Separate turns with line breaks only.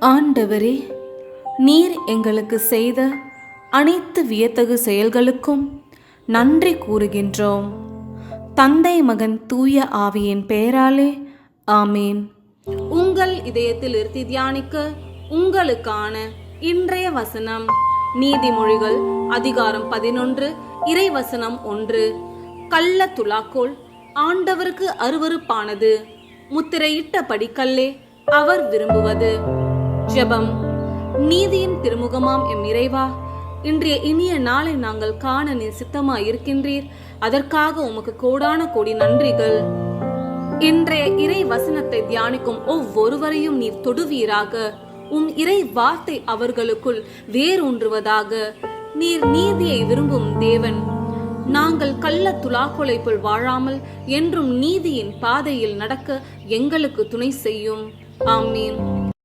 ஆண்டவரே நீர் எங்களுக்கு செய்த அனைத்து வியத்தகு செயல்களுக்கும் நன்றி கூறுகின்றோம். தந்தை மகன் தூய ஆவியின் பெயராலே ஆமேன். உங்கள் இதயத்தில் இருத்தி தியானிக்க உங்களுக்கான இன்றைய வசனம் நீதிமொழிகள் அதிகாரம் பதினொன்று இறைவசனம் ஒன்று. கள்ள துலாக்கோல் ஆண்டவருக்கு அருவருப்பானது. முத்திரையிட்ட படிக்கல்லே அவர் விரும்புவது. ஜெபம். நீதியின் திருமுகமாம் எம் இறைவா. இன்றைய இனிய நாளை நாங்கள் காண நீர் சித்தமா இருக்கின்றீர் அதற்காக உமக்கு கோடான கோடி நன்றிகள். இன்றைய இறை வசனத்தை தியானிக்கும் ஒவ்வொருவரையும் நீர் தொடுவீராக. உம் இறை வார்த்தை அவர்களுக்குள் வேரூன்றுவதாக. நீர் நீதியை விரும்பும் தேவன். நாங்கள் கள்ள துலாக்கொலை போல் வாழாமல் என்றும் நீதியின் பாதையில் நடக்க எங்களுக்கு துணை செய்யும். ஆமீன்